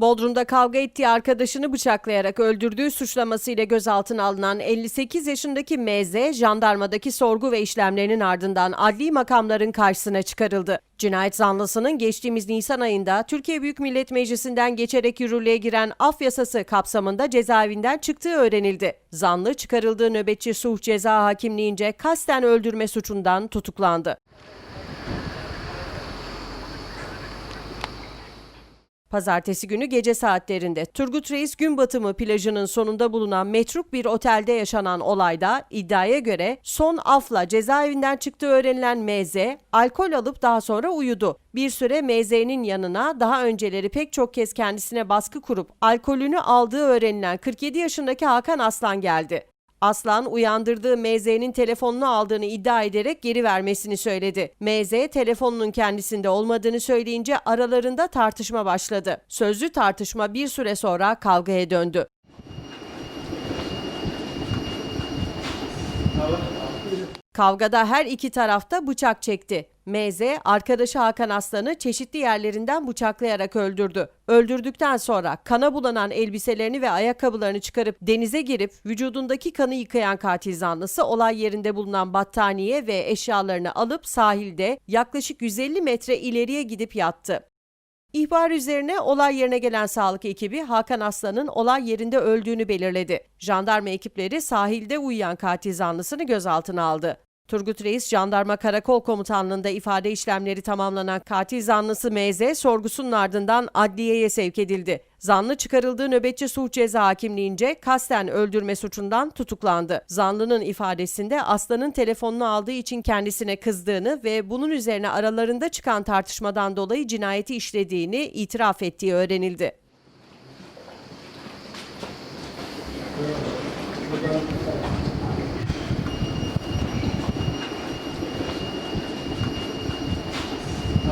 Bodrum'da kavga ettiği arkadaşını bıçaklayarak öldürdüğü suçlamasıyla gözaltına alınan 58 yaşındaki MZ, jandarmadaki sorgu ve işlemlerinin ardından adli makamların karşısına çıkarıldı. Cinayet zanlısının geçtiğimiz Nisan ayında Türkiye Büyük Millet Meclisi'nden geçerek yürürlüğe giren af yasası kapsamında cezaevinden çıktığı öğrenildi. Zanlı çıkarıldığı nöbetçi suç ceza hakimliğince kasten öldürme suçundan tutuklandı. Pazartesi günü gece saatlerinde Turgut Reis gün batımı plajının sonunda bulunan metruk bir otelde yaşanan olayda iddiaya göre son afla cezaevinden çıktığı öğrenilen MZ alkol alıp daha sonra uyudu. Bir süre MZ'nin yanına daha önceleri pek çok kez kendisine baskı kurup alkolünü aldığı öğrenilen 47 yaşındaki Hakan Aslan geldi. Aslan uyandırdığı MZ'nin telefonunu aldığını iddia ederek geri vermesini söyledi. MZ telefonunun kendisinde olmadığını söyleyince aralarında tartışma başladı. Sözlü tartışma bir süre sonra kavgaya döndü. Kavgada her iki tarafta bıçak çekti. MZ, arkadaşı Hakan Aslan'ı çeşitli yerlerinden bıçaklayarak öldürdü. Öldürdükten sonra kana bulanan elbiselerini ve ayakkabılarını çıkarıp denize girip vücudundaki kanı yıkayan katil zanlısı olay yerinde bulunan battaniye ve eşyalarını alıp sahilde yaklaşık 150 metre ileriye gidip yattı. İhbar üzerine olay yerine gelen sağlık ekibi Hakan Aslan'ın olay yerinde öldüğünü belirledi. Jandarma ekipleri sahilde uyuyan katil zanlısını gözaltına aldı. Turgut Reis Jandarma Karakol Komutanlığı'nda ifade işlemleri tamamlanan katil zanlısı MZ sorgusunun ardından adliyeye sevk edildi. Zanlı çıkarıldığı nöbetçi suç ceza hakimliğince kasten öldürme suçundan tutuklandı. Zanlının ifadesinde Aslan'ın telefonunu aldığı için kendisine kızdığını ve bunun üzerine aralarında çıkan tartışmadan dolayı cinayeti işlediğini itiraf ettiği öğrenildi.